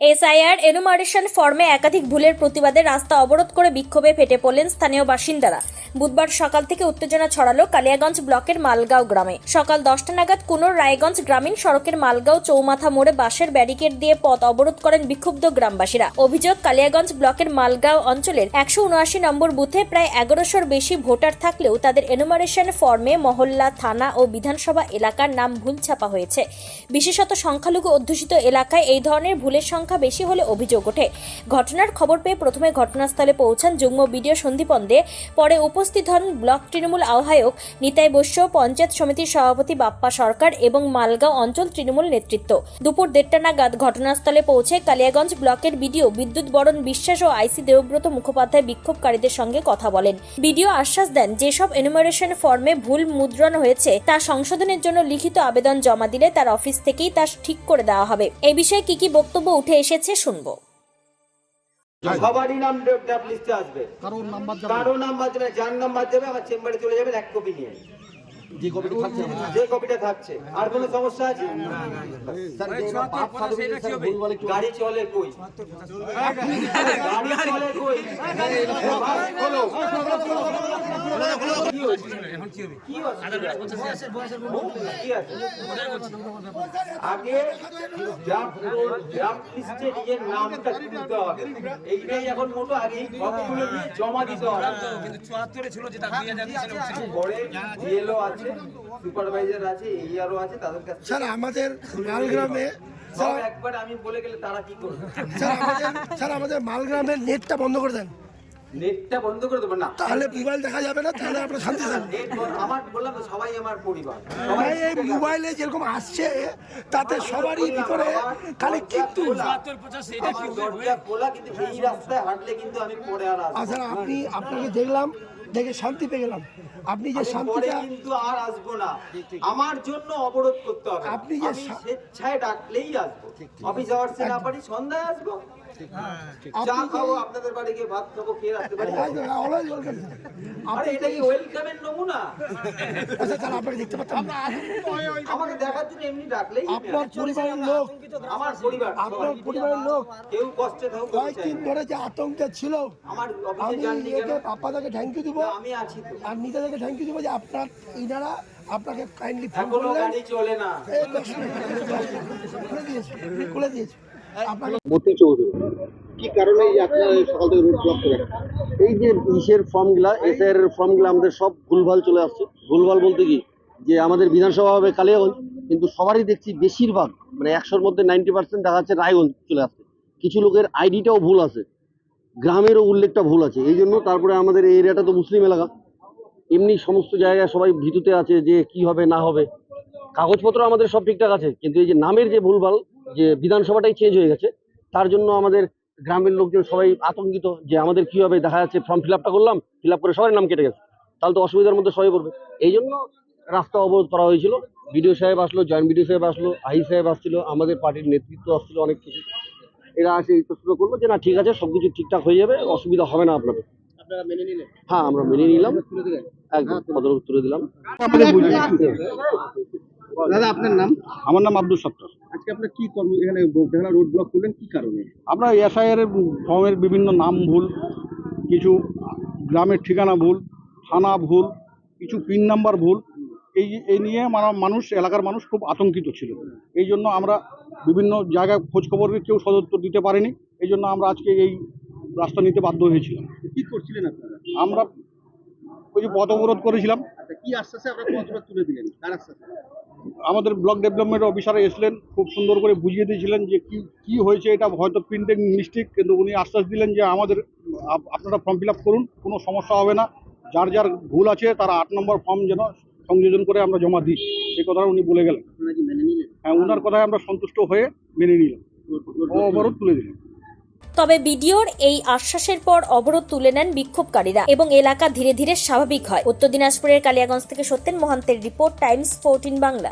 SIR enumeration ফর্মে একাধিক ভুলের প্রতিবাদে রাস্তা অবরোধ করে বিক্ষোভে ফেটে পড়লেন স্থানীয় বাসিন্দারা। বুধবার সকাল থেকে উত্তেজনা ছড়ালো কালিয়াগঞ্জ ব্লকের মালগাঁও গ্রামে। সকাল দশটা নাগাদ কুনোর রায়গঞ্জ গ্রামীণ সড়কের মালগাঁও চৌমাথা মোড়ে বাঁশের ব্যারিকেড দিয়ে পথ অবরোধ করেন বিক্ষুব্ধ গ্রামবাসীরা। অভিযোগ, কালিয়াগঞ্জ ব্লকের মালগাঁও অঞ্চলের একশো উনআশি নম্বর বুথে প্রায় এগারোশোর বেশি ভোটার থাকলেও তাদের এনুমারেশন ফর্মে মহল্লা, থানা ও বিধানসভা এলাকার নাম ভুল ছাপা হয়েছে। বিশেষত সংখ্যালঘু অধ্যুষিত এলাকায় এই ধরনের ভুলের সংখ্যা বেশি হলে অভিযোগ ওঠে। ঘটনার খবর পেয়ে প্রথমে ঘটনাস্থলে পৌঁছান যুগ্ম বিডিও সন্দীপন দে। পরে উপস্থিত হন ব্লক তৃণমূল আহ্বায়ক নিতাই বৈশ্য, পঞ্চায়েত সমিতির সভাপতি বাপ্পা সরকার এবং মালগাঁও অঞ্চল তৃণমূল নেতৃত্ব। দুপুর দেড়টা নাগাদ ঘটনাস্থলে পৌঁছে কালিয়াগঞ্জ ব্লকের বিডিও বিদ্যুৎ বরণ বিশ্বাস ও আইসি দেবব্রত মুখোপাধ্যায় বিক্ষোভকারীদের সঙ্গে কথা বলেন। বিডিও আশ্বাস দেন, যেসব এনুমারেশন ফর্মে ভুল মুদ্রণ হয়েছে, তা সংশোধনের জন্য লিখিত আবেদন জমা দিলে তার অফিস থেকেই তা ঠিক করে দেওয়া হবে। এই বিষয়ে কি কি বক্তব্য উঠে এসেছে শুনব। সবারই নাম লিস্টে আসবে। কারোর নাম্বার যাবে। কারও নাম্বার যাবে যার নাম্বার যাবে আমার চেম্বারে চলে যাবে এক কপি নিয়ে যে কপিটা থাকছে যে কপিটা থাকছে। আর কোনো সমস্যা আছে? স্যার, বার্থ সার্টিফিকেট স্যার একটু- গাড়ি চলে কই? গাড়ি চলে কই? খোলো। আগে লিস্টে নিজের নামটা তুলতে হবে? এইটাই এখন মোটো আগে জমা দিতে হবে। কিন্তু চুয়াত্তরে ছিল যেটা দুই হাজার আছে সুপারভাইজার আছে এইআরও আছে তাদের কাছে স্যার আমাদের মালগ্রামে একবার আমি বলে গেলে তারা কি করবে? স্যার আমাদের স্যার আমাদের মালগ্রামের নেটটা বন্ধ করে দেন। নেটটা বন্ধ করে দেবো না। তাহলে মোবাইল দেখা যাবে না তাহলে আপনার শান্তি থাকবে। আমার বললাম তো সবাই আমার পরিবার। সবাই এই মোবাইলে যেরকম আসছে তাতে সবারই ভিতরে খালি কিন্তু দরজা খোলা কিন্তু এই রাস্তায় হাঁটলে কিন্তু আমি পরে আর আসব। আর আপনি আপনাকে দেখলাম দেখে শান্তি পেয়ে গেলাম। আপনি যে শান্তিটা কিন্তু আর আসব না। আমার জন্য অবরোধ করতে হবে। আপনি যে স্বেচ্ছায় ডাকলেই আসব। অফিস আওয়ার্সে না পারি সন্ধ্যায় আসব। চা আপনি খাব আপনাদের বাড়ি গিয়ে ভাত খাব খেয়ে আরে এটা কি ওয়েলকামের নমুনা? আচ্ছা স্যার আপনাকে দেখতে পাচ্ছেন আমাকে দেখার জন্য এমনি ডাকলেই আপনার পরিবারের লোক আমার পরিবার। আপনার পরিবারের লোক। কেউ কষ্টে থাকুক কয়েকদিন ধরে যে আতঙ্কে ছিল আমার অফিসে কেন? থ্যাংক ইউ দিব। না, আমি আছি তো। আর নিজেদেরকে থ্যাংক ইউ দিব যে আপনার ইনারা আপনাকে কাইন্ডলি ফোন করলেন। গাড়ি চলে না। এই দশ মিনিট, খুলে দিয়েছে খুলে দিয়েছে। আপনাকে মতি চৌধুরী। কি কারণে আপনারা সকাল থেকে রোড ব্লক করে এই যে ইসের ফর্মগুলা এসআইআর এর ফর্মগুলা আমাদের সব ভুলভাল চলে আসছে। ভুলভাল বলতে কি? যে আমাদের বিধানসভা হবে কালিয়াগঞ্জ কিন্তু সবারই দেখছি বেশিরভাগ মানে একশোর মধ্যে নাইনটি পার্সেন্ট দেখা যাচ্ছে রায়গঞ্জ চলে আসছে। কিছু লোকের আইডিটাও ভুল আছে গ্রামেরও উল্লেখটা ভুল আছে। এই জন্য তারপরে আমাদের এই এরিয়াটা তো মুসলিম এলাকা। এমনি সমস্ত জায়গায় সবাই ভীতুতে আছে যে কি হবে না হবে। কাগজপত্র আমাদের সব ঠিকঠাক আছে কিন্তু এই যে নামের যে ভুলভাল যে বিধানসভাটাই চেঞ্জ হয়ে গেছে তার জন্য আমাদের গ্রামের লোকজন সবাই আতঙ্কিত যে আমাদের কি হবে দেখা যাচ্ছে ফর্ম ফিল আপটা করলাম ফিল আপ করে সবাই নাম কেটে গেছে। তাহলে তো অসুবিধার মধ্যে সবাই পড়বে। এই জন্য রাস্তা অবরোধ করা হয়েছিল। বিডিও সাহেব আসলো জয়েন্ট বিডিও সাহেব আসলো আই সাহেব আসছিল আমাদের পার্টির নেতৃত্ব আসছিল অনেক কিছু। এরা আসে ইতস্তত করল যে না ঠিক আছে সবকিছু ঠিকঠাক হয়ে যাবে অসুবিধা হবে না আপনাদের। আপনারা মেনে নিলেন? হ্যাঁ আমরা মেনে নিলাম। একদম পদলোক তুলে দিলাম। দাদা আপনার নাম? আমার নাম আব্দুল সত্তর। আজকে আপনার কি কর্ম এখানে রোড ব্লক করলেন কি কারণে? আমরা এসআইআর এর ফর্মের বিভিন্ন নাম ভুল কিছু গ্রামের ঠিকানা ভুল থানা ভুল কিছু পিন নাম্বার ভুল এই এই নিয়ে মানা- মানুষ এলাকার মানুষ খুব আতঙ্কিত ছিল। এই জন্য আমরা বিভিন্ন জায়গায় খোঁজ খবর কেউ সদুত্তর দিতে পারেনি এই জন্য আমরা আজকে এই রাস্তা নিতে বাধ্য হয়েছিলাম। কি করছিলেন আপনারা? আমরা ওই যে পথ অবরোধ করেছিলাম। আচ্ছা কি আশ্বাসে আপনারা পত্র তুলে দিলেন? কার আশ্বাসে? আমাদের ব্লক ডেভেলপমেন্ট অফিসার এসলেন খুব সুন্দর করে বুঝিয়ে দিয়েছিলেন যে কি কি হয়েছে এটা হয়তো প্রিন্টিং মিস্টেক কিন্তু উনি আশ্বাস দিলেন যে আমাদের আপনারা ফর্ম ফিল আপ করুন কোনো সমস্যা হবে না। যার যার ভুল আছে তারা আট নম্বর ফর্ম যেন সংযোজন করে আমরা জমা দিই। এই কথাটা উনি বলে গেলেন। হ্যাঁ ওনার কথায় আমরা সন্তুষ্ট হয়ে মেনে নিলাম। অবরোধ তুলে দিলাম তবে বিডিওর এই আশ্বাসের পর অবরোধ তুলে নেন বিক্ষোভকারীরা এবং এলাকা ধীরে ধীরে স্বাভাবিক হয়। উত্তর দিনাজপুরের কালিয়াগঞ্জ থেকে সত্যেন মহান্তের রিপোর্ট, টাইমস, ফোরটিন বাংলা।